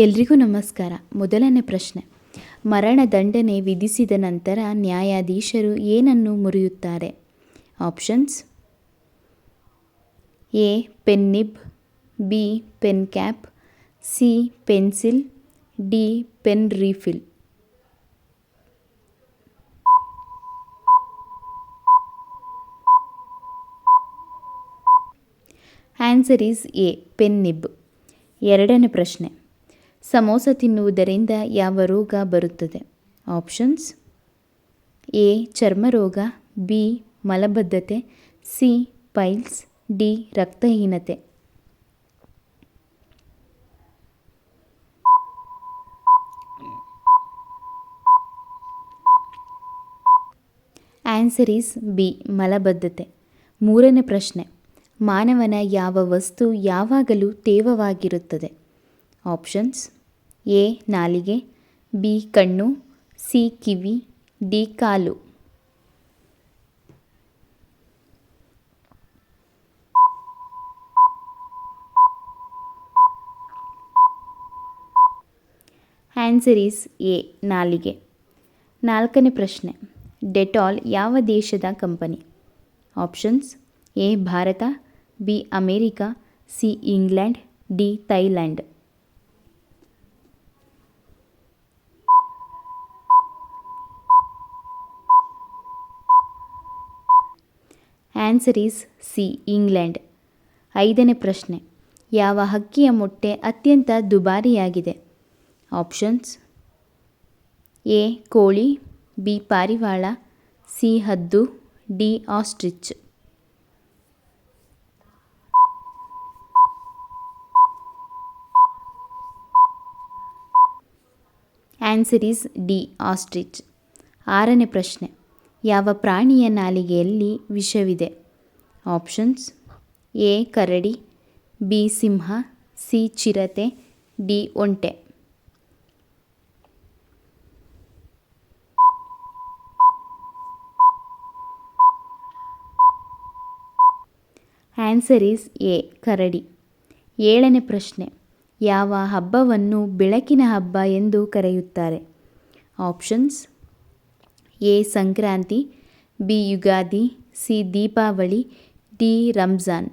ಎಲ್ರಿಗೂ ನಮಸ್ಕಾರ. ಮೊದಲನೇ ಪ್ರಶ್ನೆ. ಮರಣದಂಡನೆ ವಿಧಿಸಿದ ನಂತರ ನ್ಯಾಯಾಧೀಶರು ಏನನ್ನು ಮುರಿಯುತ್ತಾರೆ? Options. A. Pen nib, B. Pen cap, C. Pencil, D. Pen refill. Answer is A. Pen nib. ಎರಡನೇ ಪ್ರಶ್ನೆ. ಸಮೋಸ ತಿನ್ನುವುದರಿಂದ ಯಾವ ರೋಗ ಬರುತ್ತದೆ? ಆಪ್ಷನ್ಸ್ ಎ, ಚರ್ಮರೋಗ, ಬಿ, ಮಲಬದ್ಧತೆ, ಸಿ, ಪೈಲ್ಸ್, ಡಿ, ರಕ್ತಹೀನತೆ. ಆನ್ಸರ್ ಈಸ್ ಬಿ, ಮಲಬದ್ಧತೆ. ಮೂರನೇ ಪ್ರಶ್ನೆ, ಮಾನವನ ಯಾವ ವಸ್ತು ಯಾವಾಗಲೂ ತೇವವಾಗಿರುತ್ತದೆ? ಆಪ್ಷನ್ಸ್ ಎ ನಾಲಿಗೆ ಬಿ ಕಣ್ಣು ಸಿ ಕಿವಿ ಡಿ ಕಾಲು. ಆನ್ಸರ್ ಈಸ್ ಎ ನಾಲಿಗೆ. ನಾಲ್ಕನೇ ಪ್ರಶ್ನೆ. ಡೆಟಾಲ್ ಯಾವ ದೇಶದ company? Options A Bharat B America C England D Thailand. Answer is C England ಐದನೇ ಪ್ರಶ್ನೆ. ಯಾವ ಹಕ್ಕಿಯ ಮೊಟ್ಟೆ ಅತ್ಯಂತ ದುಬಾರಿಯಾಗಿದೆ? ಆಪ್ಷನ್ಸ್ ಎ ಕೋಳಿ. ಬಿ ಪಾರಿವಾಳ. ಸಿ ಹದ್ದು. D ostrich answer is D ostrich ಆರನೇ ಪ್ರಶ್ನೆ. ಯಾವ ಪ್ರಾಣಿಯ ನಾಲಿಗೆಯಲ್ಲಿ ವಿಷವಿದೆ? ಆಪ್ಷನ್ಸ್ ಎ ಕರಡಿ ಬಿ ಸಿಂಹ ಸಿ ಚಿರತೆ ಡಿ ಒಂಟೆ ಆನ್ಸರ್ ಈಸ್ ಎ ಕರಡಿ ಏಳನೇ ಪ್ರಶ್ನೆ. ಯಾವ ಹಬ್ಬವನ್ನು ಬೆಳಕಿನ ಹಬ್ಬ ಎಂದು ಕರೆಯುತ್ತಾರೆ? Options A Sankranti. B Ugadi. C Deepavali. D Ramzan.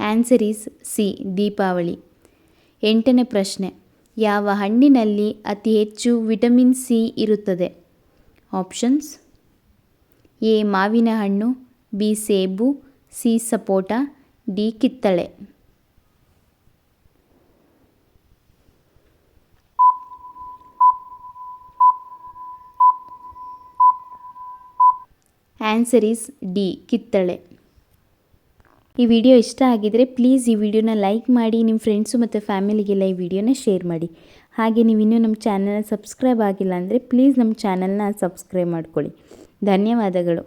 Answer is C Deepavali. ಎಂಟನೇ ಪ್ರಶ್ನೆ. ಯಾವ ಹಣ್ಣಿನಲ್ಲಿ ಅತಿ ಹೆಚ್ಚು ವಿಟಮಿನ್ ಸಿ ಇರುತ್ತದೆ? ಆಪ್ಷನ್ಸ್ ಎ, ಮಾವಿನ ಹಣ್ಣು, ಬಿ, ಸೇಬು, ಸಿ, ಸಪೋಟ, ಡಿ, ಕಿತ್ತಳೆ. ಆನ್ಸರ್ ಈಸ್ ಡಿ ಕಿತ್ತಳೆ. ಈ ವಿಡಿಯೋ ಇಷ್ಟ ಆಗಿದರೆ ಪ್ಲೀಸ್ ಈ ವಿಡಿಯೋನ ಲೈಕ್ ಮಾಡಿ ನಿಮ್ಮ ಫ್ರೆಂಡ್ಸು ಮತ್ತು ಫ್ಯಾಮಿಲಿಗೆಲ್ಲ ಈ ವಿಡಿಯೋನ ಶೇರ್ ಮಾಡಿ. ಹಾಗೆ ನೀವು ಇನ್ನೂ ನಮ್ಮ ಚಾನಲ್ನ ಸಬ್ಸ್ಕ್ರೈಬ್ ಆಗಿಲ್ಲ ಅಂದರೆ ಪ್ಲೀಸ್ ನಮ್ಮ ಚಾನಲ್ನ ಸಬ್ಸ್ಕ್ರೈಬ್ ಮಾಡ್ಕೊಳ್ಳಿ. ಧನ್ಯವಾದಗಳು.